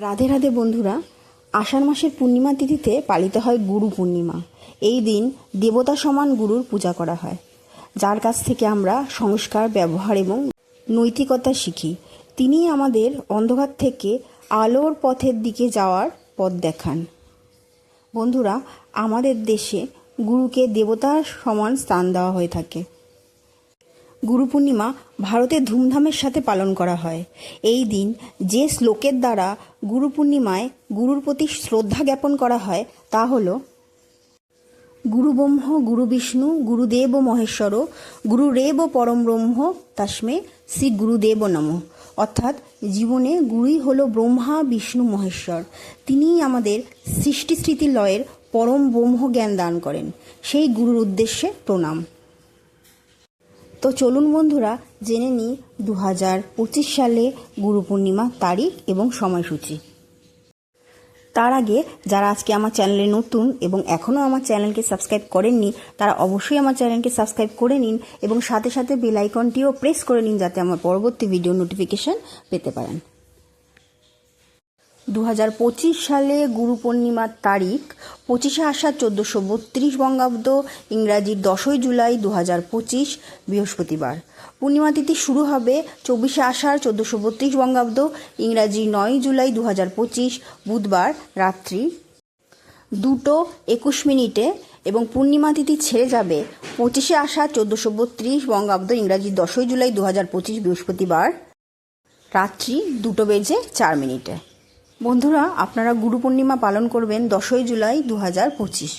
রাধে রাধে বন্ধুরা, আষাঢ় মাসের পূর্ণিমা তিথিতে পালিত হয় গুরু পূর্ণিমা। এই দিন দেবতা সমান গুরুর পূজা করা হয়। যার কাছ থেকে আমরা সংস্কার, ব্যবহার এবং নৈতিকতা শিখি। তিনি আমাদের অন্ধকার থেকে আলোর পথের দিকে যাওয়ার পথ দেখান। বন্ধুরা, আমাদের দেশে গুরুকে দেবতার সমান স্থান দেওয়া হয়ে থাকে। গুরু পূর্ণিমা ভারতে ধুমধামের সাথে পালন করা হয়। এই দিন যে শ্লোকের দ্বারা গুরু পূর্ণিমায় গুরুর প্রতি শ্রদ্ধা জ্ঞাপন করা হয়, তা হল, গুরু ব্রহ্ম, গুরু বিষ্ণু গুরুদেব মহেশ্বর গুরুরেব পরম ব্রহ্ম, তাস্মে শ্রী গুরুদেব নম। অর্থাৎ জীবনে গুরুই হলো ব্রহ্মা, বিষ্ণু, মহেশ্বর। তিনিই আমাদের সৃষ্টি স্মৃতি লয়ের পরম ব্রহ্ম জ্ঞান দান করেন। সেই গুরুর উদ্দেশ্যে প্রণাম। তো চলুন বন্ধুরা, জেনে নিই দু হাজার পঁচিশ সালে গুরু পূর্ণিমা তারিখ এবং সময়সূচি। তার আগে যারা আজকে আমার চ্যানেলে নতুন এবং এখনও আমার চ্যানেলকে সাবস্ক্রাইব করেননি, তারা অবশ্যই আমার চ্যানেলকে সাবস্ক্রাইব করে নিন এবং সাথে সাথে বেল আইকনটিও প্রেস করে নিন যাতে আমার পরবর্তী ভিডিও নোটিফিকেশান পেতে পারেন। দু হাজার পঁচিশ সালে গুরু পূর্ণিমার তারিখ, পঁচিশে আষাঢ় চোদ্দোশো বত্রিশ বঙ্গাব্দ, ইংরাজির দশই জুলাই দু পঁচিশ, বৃহস্পতিবার। পূর্ণিমা তিথি শুরু হবে চব্বিশে আষাঢ় চোদ্দোশো বত্রিশ বঙ্গাব্দ, ইংরাজি নয় জুলাই দু পঁচিশ, বুধবার রাত্রি দুটো একুশ মিনিটে এবং পূর্ণিমা তিথি ছেড়ে যাবে পঁচিশে আষাঢ় চোদ্দোশো বত্রিশ বঙ্গাব্দ, ইংরাজি দশই জুলাই দু হাজার পঁচিশ, বৃহস্পতিবার রাত্রি দুটো বেজে চার মিনিটে। বন্ধুরা, আপনারা গুরু পূর্ণিমা পালন করবেন দশই জুলাই দু হাজার পঁচিশ।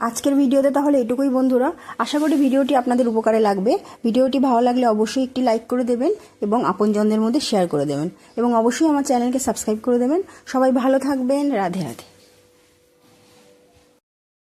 আজকের ভিডিওতে তাহলে এটুকুই বন্ধুরা। আশা করি ভিডিওটি আপনাদের উপকারে লাগবে। ভিডিওটি ভালো লাগলে অবশ্যই একটি লাইক করে দেবেন এবং আপনজনদের মধ্যে শেয়ার করে দেবেন। এবং অবশ্যই আমার চ্যানেলকে সাবস্ক্রাইব করে দেবেন। সবাই ভালো থাকবেন। রাধে রাধে।